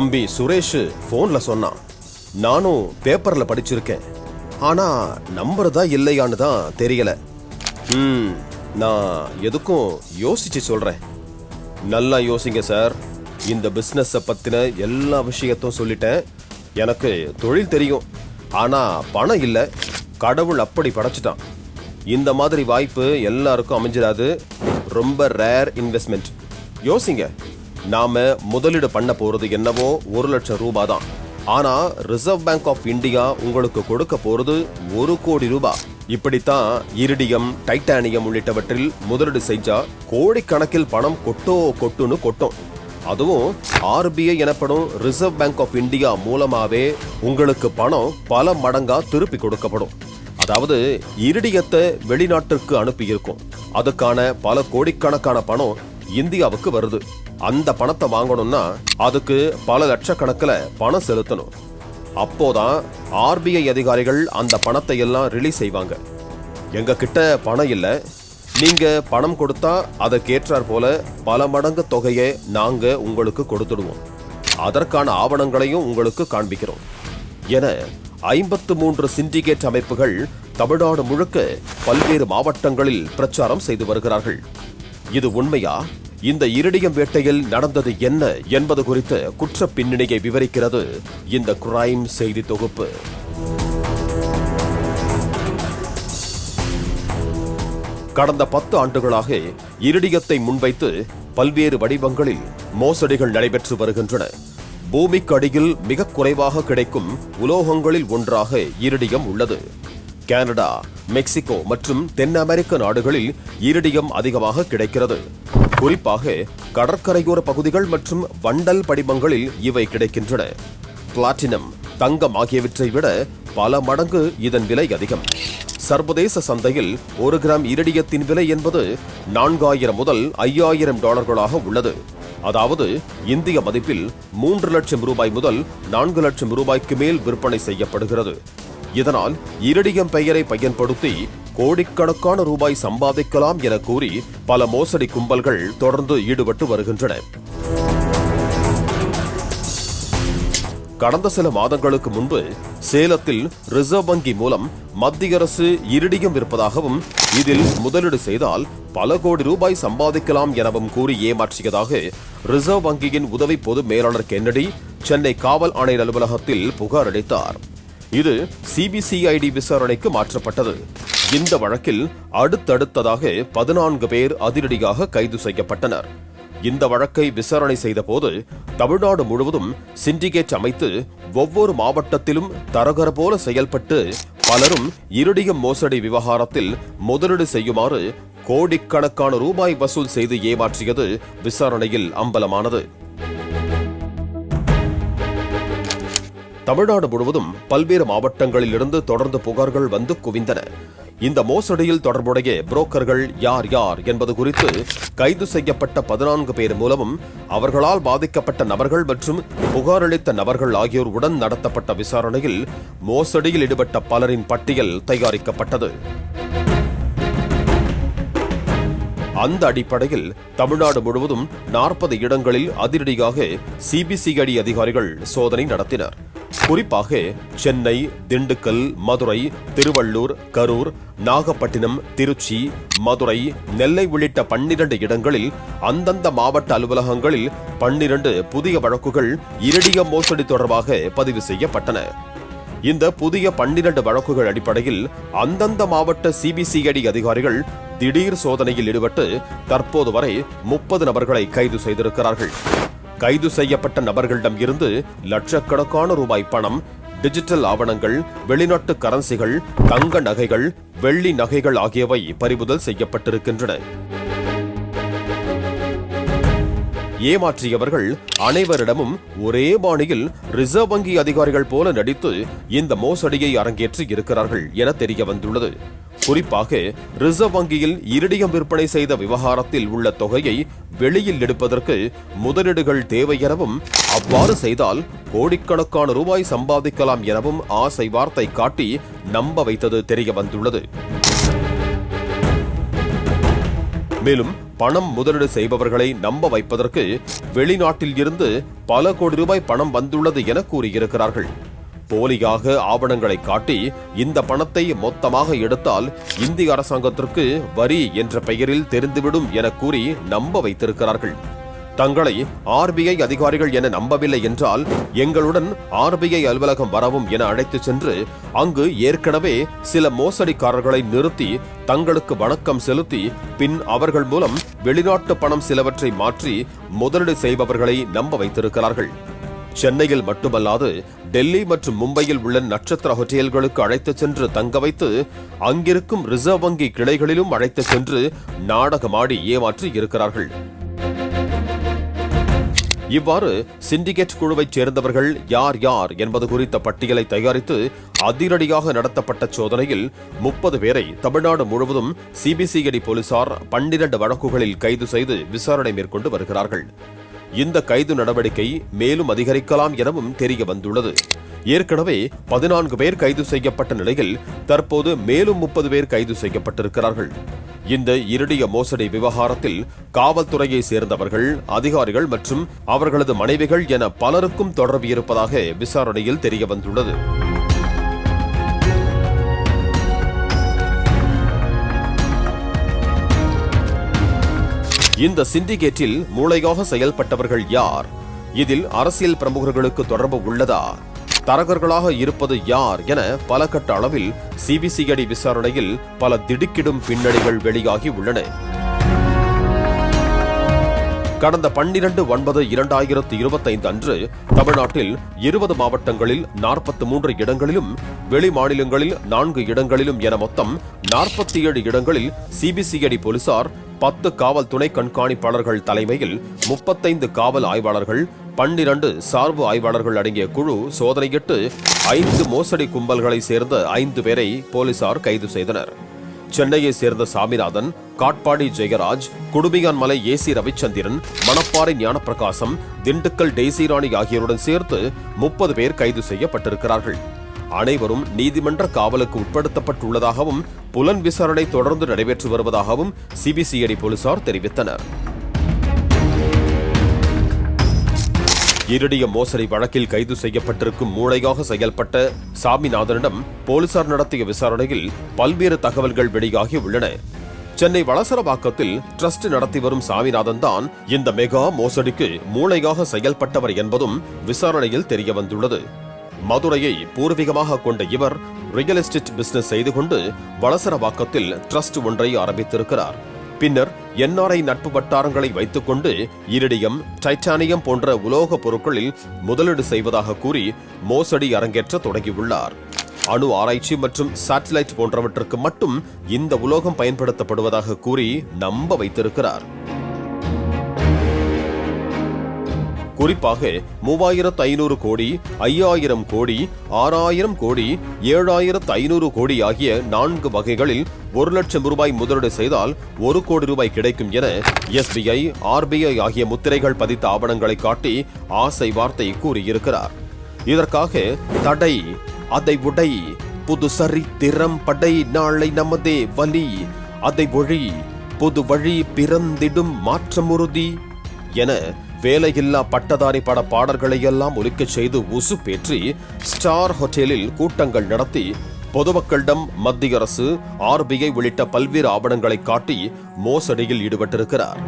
தம்பி சுரேஷ் ஃபோனில் சொன்னான். நானும் பேப்பரில் படிச்சிருக்கேன். ஆனால் நம்புறதா இல்லையான்னு தான் தெரியல. ம் நான் எதுக்கும் யோசிச்சு சொல்கிறேன் நல்லா யோசிங்க சார். இந்த பிஸ்னஸை பற்றின எல்லா விஷயத்தையும் சொல்லிட்டேன். எனக்கு தொழில் தெரியும். ஆனால் பணம் இல்லை. கடவுள் அப்படி படைச்சிட்டான். இந்த மாதிரி வாய்ப்பு எல்லாருக்கும் அமைஞ்சிடாது ரொம்ப ரேர் இன்வெஸ்ட்மெண்ட் யோசிங்க. நாம முதலீடு பண்ண போறது என்னவோ ஒரு லட்சம் ரூபாய் தான் ஆனா ரிசர்வ் பேங்க் ஆஃப் இந்தியா உங்களுக்கு கொடுக்க போறது ஒரு கோடி ரூபாய் இப்படித்தான் இரிடியம் டைட்டானியம் உள்ளிட்டவற்றில் முதலீடு செஞ்சா கோடிக்கணக்கில் பணம் கொட்டோ கொட்டுன்னு கொட்டும். அதுவும் ஆர்பிஐ எனப்படும் ரிசர்வ் பேங்க் ஆஃப் இந்தியா மூலமாவே உங்களுக்கு பணம் பல மடங்கா திருப்பி கொடுக்கப்படும். அதாவது இரிடியத்தை வெளிநாட்டிற்கு அனுப்பியிருக்கும். அதுக்கான பல கோடிக்கணக்கான பணம் இந்தியாவுக்கு வருது. அந்த பணத்தை வாங்கணும்னா அதுக்கு பல லட்சக்கணக்கில் பணம் செலுத்தணும். அப்போதான் ஆர்பிஐ அதிகாரிகள் அந்த பணத்தை எல்லாம் ரிலீஸ் செய்வாங்க. எங்க கிட்ட பணம் இல்லை. நீங்க பணம் கொடுத்தா அதற்கேற்றார் போல பல மடங்கு தொகையை நாங்க உங்களுக்கு கொடுத்துடுவோம். அதற்கான ஆவணங்களையும் உங்களுக்கு காண்பிக்கிறோம். என ஐம்பத்து மூன்று சிண்டிகேட் அமைப்புகள் தமிழ்நாடு முழுக்க பல்வேறு மாவட்டங்களில் பிரச்சாரம் செய்து வருகிறார்கள். இது உண்மையா? இந்த இருடியம் வேட்டையில் நடந்தது என்ன என்பது குறித்த குற்ற பின்னணியை விவரிக்கிறது இந்த கிரைம் செய்தி தொகுப்பு. கடந்த பத்து ஆண்டுகளாக இரிடியத்தை முன்வைத்து பல்வேறு வடிவங்களில் மோசடிகள் நடைபெற்று வருகின்றன. பூமிக்கு அடியில் மிக குறைவாக கிடைக்கும் உலோகங்களில் ஒன்றாக இரிடியம் உள்ளது. கனடா மெக்சிகோ மற்றும் தென் அமெரிக்க நாடுகளில் இரிடியம் அதிகமாக கிடைக்கிறது. குறிப்பாக கடற்கரையோர பகுதிகள் மற்றும் வண்டல் படிமங்களில் இவை கிடைக்கின்றன. பிளாட்டினம் தங்கம் ஆகியவற்றை விட பல மடங்கு இதன் விலை அதிகம். சர்வதேச சந்தையில் ஒரு கிராம் இரிடியத்தின் விலை என்பது நான்காயிரம் முதல் ஐயாயிரம் டாலர்களாக உள்ளது. அதாவது இந்திய மதிப்பில் மூன்று லட்சம் ரூபாய் முதல் நான்கு லட்சம் ரூபாய்க்கு மேல் விற்பனை செய்யப்படுகிறது. இதனால் இரடியம் பெயரை பயன்படுத்தி கோடிக்கணக்கான ரூபாய் சம்பாதிக்கலாம் என கூறி பல மோசடி கும்பல்கள் தொடர்ந்து ஈடுபட்டு வருகின்றன. கடந்த சில மாதங்களுக்கு முன்பு சேலத்தில் ரிசர்வ் வங்கி மூலம் மத்திய அரசு இரிடியம் விற்பதாகவும் இதில் முதலீடு செய்தால் பல கோடி ரூபாய் சம்பாதிக்கலாம் எனவும் கூறி ஏமாற்றியதாக ரிசர்வ் வங்கியின் உதவி பொது மேலாளர் கென்னடி சென்னை காவல் ஆணையர் அலுவலகத்தில் புகார் அளித்தார். இது சிபிசிஐடி விசாரணைக்கு மாற்றப்பட்டது. இந்த வழக்கில் அடுத்தடுத்ததாக பதினான்கு பேர் அதிரடியாக கைது செய்யப்பட்டனர். இந்த வழக்கை விசாரணை செய்தபோது தமிழ்நாடு முழுவதும் சிண்டிகேட் அமைத்து ஒவ்வொரு மாவட்டத்திலும் தரகர போல செயல்பட்டு பலரும் இருடியம் மோசடி விவகாரத்தில் முதலீடு செய்யுமாறு கோடிக்கணக்கான ரூபாய் வசூல் செய்து ஏமாற்றியது விசாரணையில் அம்பலமானது. தமிழ்நாடு முழுவதும் பல்வேறு மாவட்டங்களில் இருந்து தொடர்ந்து புகார்கள் வந்து குவிந்தன. இந்த மோசடியில் தொடர்புடைய புரோக்கர்கள் யார் யார் என்பது குறித்து கைது செய்யப்பட்ட பதினான்கு பேர் மூலமும் அவர்களால் பாதிக்கப்பட்ட நபர்கள் மற்றும் புகார் அளித்த நபர்கள் ஆகியோர் உடன் நடத்தப்பட்ட விசாரணையில் மோசடியில் ஈடுபட்ட பலரின் பட்டியல் தயாரிக்கப்பட்டது. அந்த அடிப்படையில் தமிழ்நாடு முழுவதும் நாற்பது இடங்களில் அதிரடியாக சிபிசிஐடி அதிகாரிகள் சோதனை நடத்தினர். குறிப்பாக சென்னை திண்டுக்கல் மதுரை திருவள்ளூர் கரூர் நாகப்பட்டினம் திருச்சி மதுரை நெல்லை உள்ளிட்ட பன்னிரண்டு இடங்களில் அந்தந்த மாவட்ட அலுவலகங்களில் பன்னிரண்டு புதிய வழக்குகள் இரடிய மோசடி தொடர்பாக பதிவு செய்யப்பட்டன. இந்த புதிய பன்னிரண்டு வழக்குகள் அடிப்படையில் அந்தந்த மாவட்ட சிபிசிஐடி அதிகாரிகள் திடீர் சோதனையில் ஈடுபட்டு தற்போது வரை முப்பது நபர்களை கைது செய்திருக்கிறார்கள். கைது செய்யப்பட்ட நபர்களிடம் இருந்து லட்சக்கணக்கான ரூபாய் பணம் டிஜிட்டல் ஆவணங்கள் வெளிநாட்டு கரன்சிகள் தங்க நகைகள் வெள்ளி நகைகள் ஆகியவை பறிமுதல் செய்யப்பட்டிருக்கின்றன. ஏமாற்றியவர்கள் அனைவரிடமும் ஒரே பாணியில் ரிசர்வ் வங்கி அதிகாரிகள் போல நடித்து இந்த மோசடியை அரங்கேற்றி இருக்கிறார்கள் என தெரிய வந்துள்ளது. குறிப்பாக ரிசர்வ் வங்கியில் இருடியம் விற்பனை செய்த விவகாரத்தில் உள்ள தொகையை வெளியில் எடுப்பதற்கு முதலீடுகள் தேவை எனவும் அவ்வாறு செய்தால் கோடிக்கணக்கான ரூபாய் சம்பாதிக்கலாம் எனவும் ஆசை வார்த்தை காட்டி நம்ப வைத்தது தெரிய வந்துள்ளது. மேலும் பணம் முதலீடு செய்பவர்களை நம்ப வைப்பதற்கு வெளிநாட்டில் இருந்து பல கோடி ரூபாய் பணம் வந்துள்ளது என கூறியிருக்கிறார்கள். போலியாக ஆவணங்களை காட்டி இந்த பணத்தை மொத்தமாக எடுத்தால் இந்திய அரசாங்கத்திற்கு வரி என்ற பெயரில் தெரிந்துவிடும் என கூறி நம்ப வைத்திருக்கிறார்கள். தங்களை ஆர்பிஐ அதிகாரிகள் என நம்பவில்லை என்றால் எங்களுடன் ஆர்பிஐ அலுவலகம் வரவும் என அழைத்துச் சென்று அங்கு ஏற்கனவே சில மோசடிக்காரர்களை நிறுத்தி தங்களுக்கு வணக்கம் செலுத்தி பின் அவர்கள் மூலம் வெளிநாட்டு பணம் சிலவற்றை மாற்றி முதலீடு செய்பவர்களை நம்ப வைத்திருக்கிறார்கள். சென்னையில் மட்டுமல்லாது டெல்லி மற்றும் மும்பையில் உள்ள நட்சத்திர ஹோட்டல்களுக்கு அழைத்துச் சென்று தங்க வைத்து அங்கிருக்கும் ரிசர்வ் வங்கி கிளைகளிலும் அழைத்துச் சென்று நாடகமாடி ஏமாற்றி இருக்கிறார்கள். இவ்வாறு சிண்டிகேட் குழுவைச் சேர்ந்தவர்கள் யார் யார் என்பது குறித்த பட்டியலை தயாரித்து அதிரடியாக நடத்தப்பட்ட சோதனையில் முப்பது பேரை தமிழ்நாடு முழுவதும் சிபிசிஐடி போலீசார் பன்னிரண்டு வழக்குகளில் கைது செய்து விசாரணை மேற்கொண்டு வருகிறார்கள். இந்த கைது நடவடிக்கை மேலும் அதிகரிக்கலாம் எனவும் தெரிய வந்துள்ளது ஏற்கனவே பதினான்கு பேர் கைது செய்யப்பட்ட நிலையில் தற்போது மேலும் முப்பது பேர் கைது செய்யப்பட்டிருக்கிறார்கள். இந்த இருடிய மோசடி விவகாரத்தில் காவல்துறையை சேர்ந்தவர்கள் அதிகாரிகள் மற்றும் அவர்களது மனைவிகள் என பலருக்கும் தொடர்பு இருப்பதாக விசாரணையில் தெரிய வந்துள்ளது இந்த சிண்டிகேட்டில் மூளையாக செயல்பட்டவர்கள் யார்? இதில் அரசியல் பிரமுகர்களுக்கு தொடர்பு உள்ளதா? தரகர்களாக இருப்பது யார் என பல கட்ட அளவில் சிபிசிஐடி விசாரணையில் பல திடுக்கிடும் பின்னணிகள் வெளியாகி உள்ளன. கடந்த பன்னிரண்டு ஒன்பது இரண்டாயிரத்து இருபத்தைந்து அன்று தமிழ்நாட்டில் இருபது மாவட்டங்களில் நாற்பத்தி மூன்று இடங்களிலும் வெளி மாநிலங்களில் நான்கு இடங்களிலும் என மொத்தம் நாற்பத்தி ஏழு இடங்களில் சிபிசிஐடி போலீசார் பத்து காவல் துணை கண்காணிப்பாளர்கள் தலைமையில் முப்பத்தைந்து காவல் ஆய்வாளர்கள் பன்னிரண்டு சார்பு ஆய்வாளர்கள் அடங்கிய குழு சோதனையிட்டு ஐந்து மோசடி கும்பல்களை சேர்ந்த ஐந்து பேரை போலீசார் கைது செய்தனர். சென்னையை சேர்ந்த சாமிநாதன் காட்பாடி ஜெயராஜ் குடுமியான் மலை ஏசி ரவிச்சந்திரன் மணப்பாறை ஞானப்பிரகாசம் திண்டுக்கல் டெய்சிராணி ஆகியோருடன் சேர்த்து முப்பது பேர் கைது செய்யப்பட்டிருக்கிறார்கள். அனைவரும் நீதிமன்ற காவலுக்கு உட்படுத்தப்பட்டுள்ளதாகவும் புலன் விசாரணை தொடர்ந்து நடைபெற்று வருவதாகவும் சிபிசிஐடி போலீசார் தெரிவித்தனர். இருடிய மோசடி வழக்கில் கைது செய்யப்பட்டிருக்கும் மூளையாக செயல்பட்ட சாமிநாதனிடம் போலீசார் நடத்திய விசாரணையில் பல்வேறு தகவல்கள் வெளியாகி உள்ளன. சென்னை வளசரவாக்கத்தில் ட்ரஸ்ட் நடத்தி வரும் சாமிநாதன் தான் இந்த மெகா மோசடிக்கு மூளையாக செயல்பட்டவர் என்பதும் விசாரணையில் தெரிய வந்துள்ளது. மதுரையை பூர்வீகமாக கொண்ட இவர் ரியல் எஸ்டேட் பிசினஸ் செய்து கொண்டு வளசரவாக்கத்தில் ட்ரஸ்ட் ஒன்றை ஆரம்பித்திருக்கிறார். பின்னர் என்ஆர்ஐ நட்பு வட்டாரங்களை வைத்துக்கொண்டு இரிடியம் டைட்டானியம் போன்ற உலோகப் பொருட்களில் முதலீடு செய்வதாக கூறி மோசடி அரங்கேற்ற தொடங்கியுள்ளார். அணு ஆராய்ச்சி மற்றும் சாட்டிலைட் போன்றவற்றுக்கு மட்டும் இந்த உலோகம் பயன்படுத்தப்படுவதாக கூறி நம்ப வைத்திருக்கிறார். குறிப்பாக மூவாயிரத்து ஐநூறு கோடி ஐயாயிரம் கோடி ஆறாயிரம் கோடி ஏழாயிரத்து ஐநூறு கோடி ஆகிய நான்கு வகைகளில் ஒரு லட்சம் ரூபாய் முதலீடு செய்தால் ஒரு கோடி ரூபாய் கிடைக்கும் என எஸ்பிஐ ஆர்பிஐ ஆகிய முத்திரைகள் பதித்த ஆவணங்களை காட்டி ஆசை வார்த்தை கூறியிருக்கிறார். இதற்காக தடை அதை உடை புது திறம் படை நாளை நமதே வலி அதை ஒழி புது வழி பிறந்திடும் மாற்றமுறுதி என வேலையில்லா பட்டதாரி பட பாடல்களை எல்லாம் ஒலிக்கச் செய்து உசுப்பேற்றி ஸ்டார் ஹோட்டலில் கூட்டங்கள் நடத்தி பொதுமக்களிடம் மத்திய அரசு ஆர்பிஐ உள்ளிட்ட பல்வேறு ஆவணங்களை காட்டி மோசடியில் ஈடுபட்டிருக்கிறார்.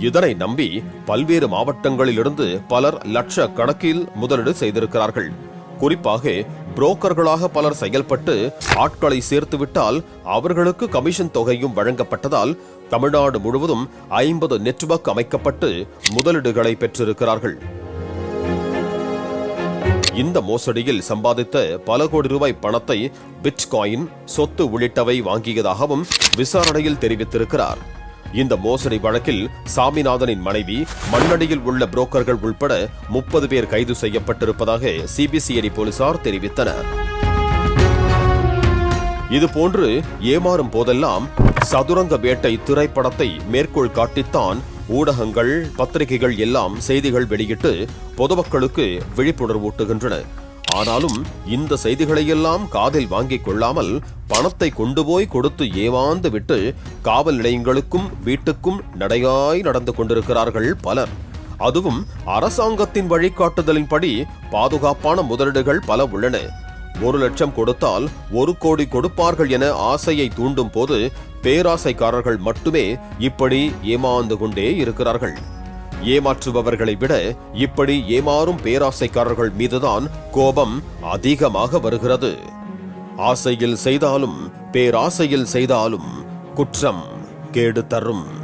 இதனை நம்பி பல்வேறு மாவட்டங்களிலிருந்து பலர் லட்ச கணக்கில் முதலீடு செய்திருக்கிறார்கள். குறிப்பாக புரோக்கர்களாக பலர் செயல்பட்டு ஆட்களை சேர்த்துவிட்டால் அவர்களுக்கு கமிஷன் தொகையும் வழங்கப்பட்டதால் தமிழ்நாடு முழுவதும் ஐம்பது நெட்வொர்க் அமைக்கப்பட்டு முதலீடுகளை பெற்றிருக்கிறார்கள். இந்த மோசடியில் சம்பாதித்த பல கோடி ரூபாய் பணத்தை பிட்காயின் சொத்து உள்ளிட்டவை வாங்கியதாகவும் விசாரணையில் தெரிவித்திருக்கிறார். இந்த மோசடி வழக்கில் சாமிநாதனின் மனைவி மண்ணடியில் உள்ள புரோக்கர்கள் உள்பட முப்பது பேர் கைது செய்யப்பட்டிருப்பதாக சிபிசிஐடி போலீசார் தெரிவித்தனர். இதுபோன்று ஏமாறும் போதெல்லாம் சதுரங்க வேட்டை திரைப்படத்தை மேற்கோள் காட்டித்தான் ஊடகங்கள் பத்திரிகைகள் எல்லாம் செய்திகள் வெளியிட்டு பொதுமக்களுக்கு விழிப்புணர்வூட்டுகின்றன ஆனாலும் இந்த செய்திகளையெல்லாம் காதில் வாங்கிக் கொள்ளாமல் பணத்தை கொண்டு போய் கொடுத்து ஏமாந்து விட்டு காவல் நிலையங்களுக்கும் வீட்டுக்கும் நடையாய் நடந்து கொண்டிருக்கிறார்கள் பலர். அதுவும் அரசாங்கத்தின் வழிகாட்டுதலின்படி பாதுகாப்பான முதலீடுகள் பல உள்ளன. ஒரு லட்சம் கொடுத்தால் ஒரு கோடி கொடுப்பார்கள் என ஆசையை தூண்டும் போது பேராசைக்காரர்கள் மட்டுமே இப்படி ஏமாந்து கொண்டே இருக்கிறார்கள். ஏமாற்றுபவர்களை விட இப்படி ஏமாறும் பேராசைக்காரர்கள் மீதுதான் கோபம் அதிகமாக வருகிறது. ஆசையில் செய்தாலும் பேராசையில் செய்தாலும் குற்றம் கேடு தரும்.